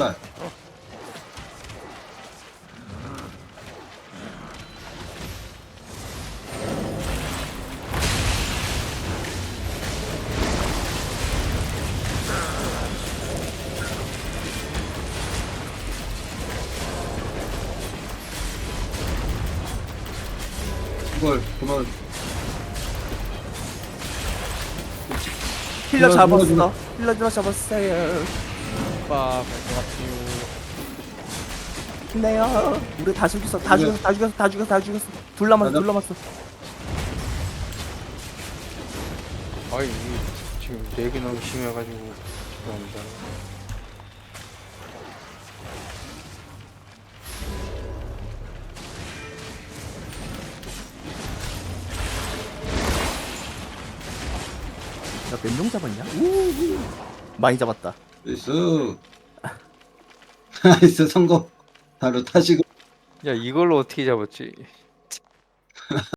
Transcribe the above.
날. 이걸 그만 힐러 잡았어. 힐러 잡았어요. 오빠 갈것 같아요. 힘내요. 우리 다 죽였어. 다 네. 죽였어. 다 죽였어. 다 죽였어. 다 죽였어. 둘 남았어. 둘 남았어. 아이 지금 렉이 너무 심해가지고 죄송합니다. 나몇 명 잡았냐? 우 많이 잡았다. 나이스. 나이스 성공. 바로 타시고. 야 이걸로 어떻게 잡았지?